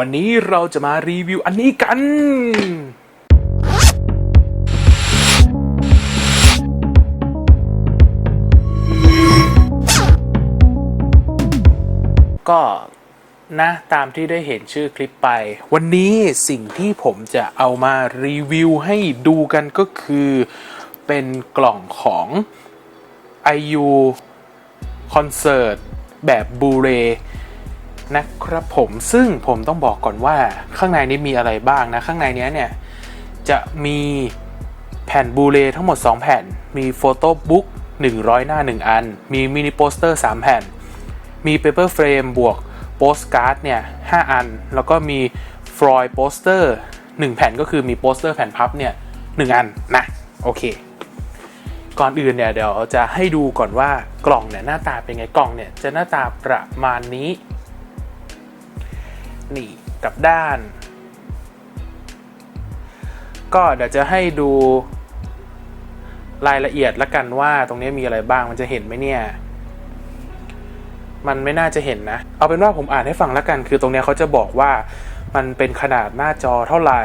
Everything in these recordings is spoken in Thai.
วันนี้เราจะมารีวิวอันนี้กัน ก็นะตามที่ได้เห็นชื่อคลิปไป วันนี้สิ่งที่ผมจะเอามารีวิวให้ดูกันก็คือ เป็นกล่องของ IU คอนเสิร์ตแบบบูเร นะครับผมซึ่งผมต้องบอกก่อนว่าข้างในนี้มีอะไรบ้างนะ ข้างในเนี้ยเนี่ย จะมีแผ่นบูเลทั้งหมด 2 แผ่น มีโฟโต้บุ๊ก100 หน้า 1 อัน มีมินิโปสเตอร์ 3 แผ่น มีเปเปอร์เฟรมบวกโปสการ์ดเนี่ย 5 อัน แล้วก็มีฟรอยโปสเตอร์1แผ่นก็คือมีโปสเตอร์แผ่นพับเนี่ย 1 อันนะ โอเค ก่อนอื่นเนี่ย เดี๋ยวจะให้ดูก่อนว่ากล่องเนี่ย หน้าตาเป็นไงกล่องเนี่ย จะหน้าตาประมาณนี้ นี่กับด้าน ก็เดี๋ยวจะให้ดูรายละเอียดละกันว่าตรงนี้มีอะไรบ้างมันจะเห็นไหมเนี่ย มันไม่น่าจะเห็นนะ เอาเป็นว่าผมอ่านให้ฟังละกัน คือตรงนี้เขาจะบอกว่ามันเป็นขนาดหน้าจอเท่าไหร่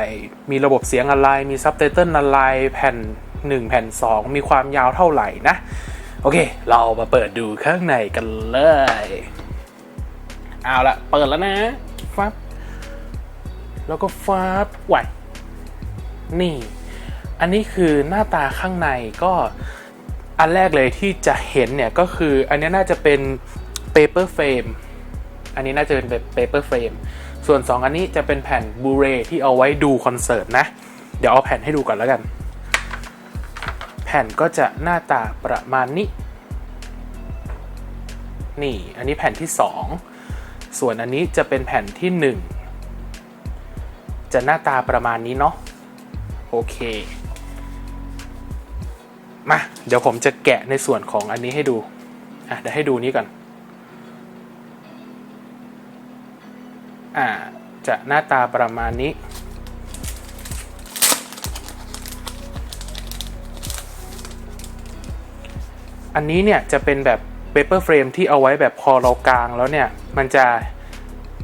มีระบบเสียงอะไร มีซับไตเติลอะไร แผ่น 1 แผ่น 2 มีความยาวเท่าไหร่นะ โอเค เรามาเปิดดูข้างในกันเลย เอาละเปิดแล้วนะ ฟับ แล้วก็ฟับไหวนี่ อันนี้คือหน้าตาข้างในก็อันแรกเลยที่จะเห็นเนี่ยก็คืออันนี้น่าจะเป็น paper frame อันนี้น่าจะเป็น paper frame ส่วน 2 อันนี้จะเป็นแผ่นบูเรที่เอาไว้ดูคอนเสิร์ตนะ เดี๋ยวเอาแผ่นให้ดูก่อนแล้วกัน แผ่นก็จะหน้าตาประมาณนี้ นี่ อันนี้แผ่นที่ 2 ส่วนอันนี้จะเป็นแผ่นที่ 1 จะหน้าตาประมาณนี้เนาะโอเค มา เดี๋ยวผมจะแกะในส่วนของอันนี้ให้ดู อะ เดี๋ยวให้ดูนี้ก่อน อ่า จะหน้าตาประมาณนี้ อันนี้เนี่ยจะเป็นแบบ paper frame ที่เอาไว้แบบพอเรากางแล้วเนี่ย มันจะ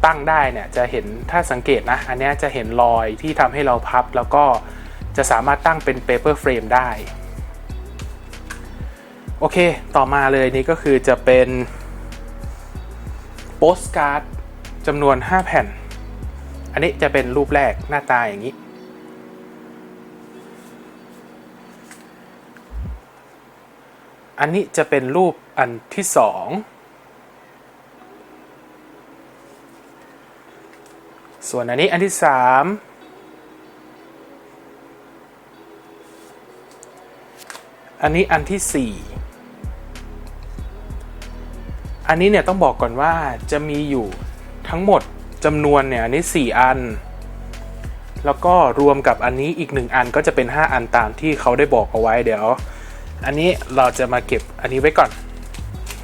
ตั้งได้เนี่ยจะเห็นถ้าสังเกตนะ อันนี้จะเห็นรอยที่ทำให้เราพับ แล้วก็จะสามารถตั้งเป็นเพเปอร์เฟรมได้ โอเค ต่อมาเลยนี่ก็คือจะเป็นโปสการ์ดจำนวน 5 แผ่น อันนี้จะเป็นรูปแรกหน้าตาอย่างนี้ อันนี้จะเป็นรูปอันที่สอง ส่วนอันนี้อันที่สามอันนี้อันที่สี่อันนี้เนี่ยต้องบอกก่อนว่าจะมีอยู่ทั้งหมดจำนวนเนี่ยอันนี้ 4 อัน แล้วก็รวมกับอันนี้อีก 1 อันก็จะเป็น 5 อันตามที่เขาได้บอกเอาไว้เดี๋ยว อันนี้เราจะมาเก็บอันนี้ไว้ก่อน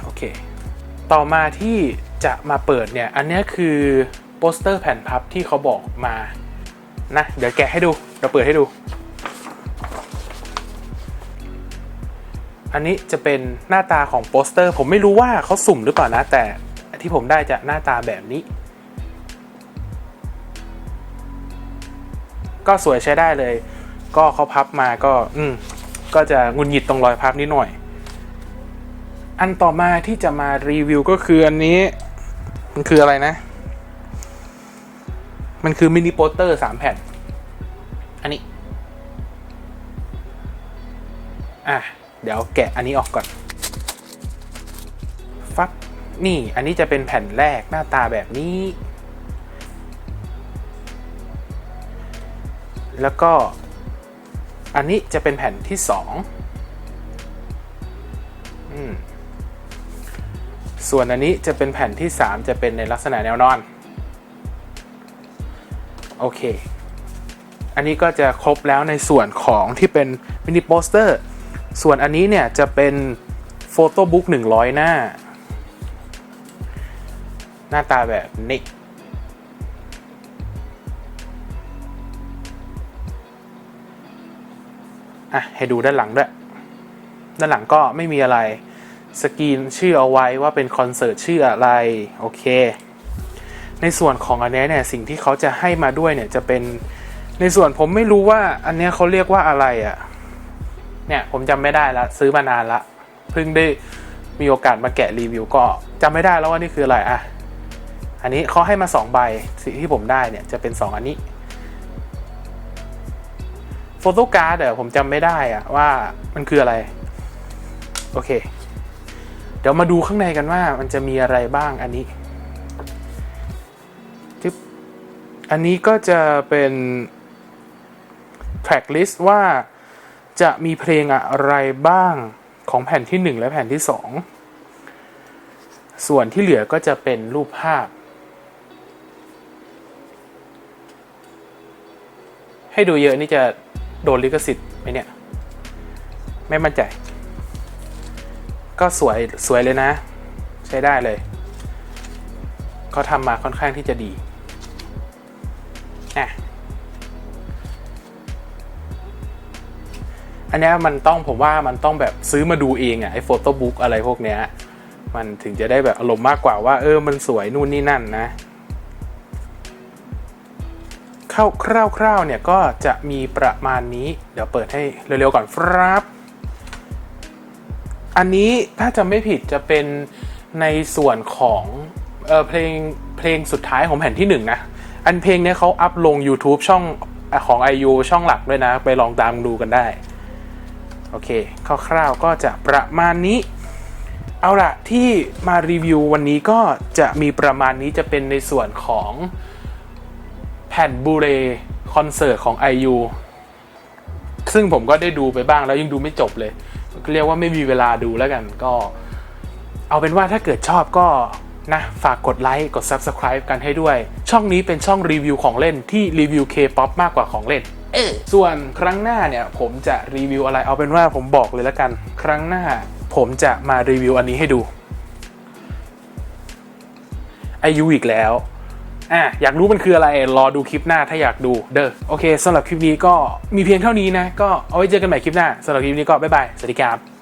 โอเค ต่อมาที่จะมาเปิดเนี่ย อันนี้คือ สเตอร์แผ่นพับที่เขาบอกมานะเดี๋ยวแกะให้ดูเดี๋ยวเปิดให้ดู อันนี้จะเป็นหน้าตาของโปสเตอร์ ผมไม่รู้ว่าเขาสุ่มหรือเปล่านะ แต่ที่ผมได้จะหน้าตาแบบนี้ ก็สวยใช้ได้เลย ก็เขาพับมาก็ อืมก็จะงุนหงิดตรงรอยพับนิดหน่อย อันต่อมาที่จะมารีวิวก็คืออันนี้ มันคืออะไรนะ มันคือมินิโปสเตอร์สามแผ่น อันนี้ อะ เดี๋ยวแกะอันนี้ออกก่อน ฟับ นี่ อันนี้จะเป็นแผ่นแรกหน้าตาแบบนี้ แล้วก็ อันนี้จะเป็นแผ่นที่สองอืมส่วนอันนี้จะเป็นแผ่นที่ 3 จะเป็นในลักษณะแนวนอน โอเค อันนี้ก็จะครบแล้วในส่วนของที่เป็นมินิโปสเตอร์ ส่วนอันนี้เนี่ยจะเป็นโฟโต้บุ๊ก100 หน้า หน้าตาแบบนี้อะให้ดูด้านหลังด้วย ด้านหลังก็ไม่มีอะไร สกรีนชื่อเอาไว้ว่าเป็นคอนเสิร์ตชื่ออะไร โอเค ในส่วนของอันนี้เนี่ยสิ่งที่เขาจะให้มาด้วยเนี่ยจะเป็นในส่วนผมไม่รู้ว่าอันนี้เขาเรียกว่าอะไรอะ่ะเนี่ยผมจำไม่ได้ละซื้อมานานละเพิ่งได้มีโอกาสมาแกะรีวิวก็จำไม่ได้แล้วว่านี่คืออะไรอะอันนี้เขาให้มาสองใบสิ่งที่ผมได้เนี่ยจะเป็นสองอันนี้โฟโต้การ์ดเดี๋ยวผมจำไม่ได้อะว่ามันคืออะไร โอเค เดี๋ยวมาดูข้างในกันว่ามันจะมีอะไรบ้างอันนี้ อันนี้ก็จะเป็น track list ว่าจะมีเพลงอะไรบ้างของแผ่นที่ 1 และแผ่นที่ 2 ส่วนที่เหลือก็จะเป็นรูปภาพ ให้ดูเยอะนี่จะโดนลิขสิทธิ์ไหมเนี่ย ไม่มั่นใจ ก็สวยสวยเลยนะ ใช้ได้เลย เขาทำมาค่อนข้างที่จะดี อะอันนี้มันต้องผมว่ามันต้องแบบซื้อมาดูเองอะไอ้โฟโต้บุ๊กอะไรพวกเนี้ยมันถึงจะได้แบบอารมณ์มากกว่าว่า เออมันสวยนู่นนี่นั่นนะเข้าคร่าวๆเนี่ยก็จะมีประมาณนี้ เดี๋ยวเปิดให้เร็วๆก่อนครับ อันนี้ถ้าจำไม่ผิดจะเป็นในส่วนของเออเพลงเพลงสุดท้ายของแผ่นที่หนึ่งนะ อันเพลงเนี้ยเขาอัพลง YouTube ช่องของ IU ช่องหลักด้วยนะ ไปลองตามดูกันได้ โอเค คร่าวๆก็จะประมาณนี้ เอาละที่มารีวิววันนี้ก็จะมีประมาณนี้จะเป็นในส่วนของแผ่นบูเรคอนเสิร์ตของ IU ซึ่งผมก็ได้ดูไปบ้างแล้วยังดูไม่จบเลย เรียกว่าไม่มีเวลาดูแล้วกันก็ เอาเป็นว่าถ้าเกิดชอบก็ นะฝากกดไลค์กด Subscribe กันให้ด้วย ช่องนี้เป็นช่องรีวิวของเล่นที่รีวิว K-POP มากกว่าของเล่นเออส่วนครั้งหน้าเนี่ยผมจะรีวิวอะไรเอาเป็นว่าผมบอกเลยแล้วกัน ครั้งหน้าผมจะมารีวิวอันนี้ให้ดูอายุอีกแล้วอะอยากรู้มันคืออะไร รอดูคลิปหน้าถ้าอยากดูเด้อโอเคสำหรับคลิปนี้ก็มีเพียงเท่านี้นะ ก็เอาไว้เจอกันใหม่คลิปหน้าสำหรับคลิปนี้ก็บ๊ายบาย สวัสดีครับ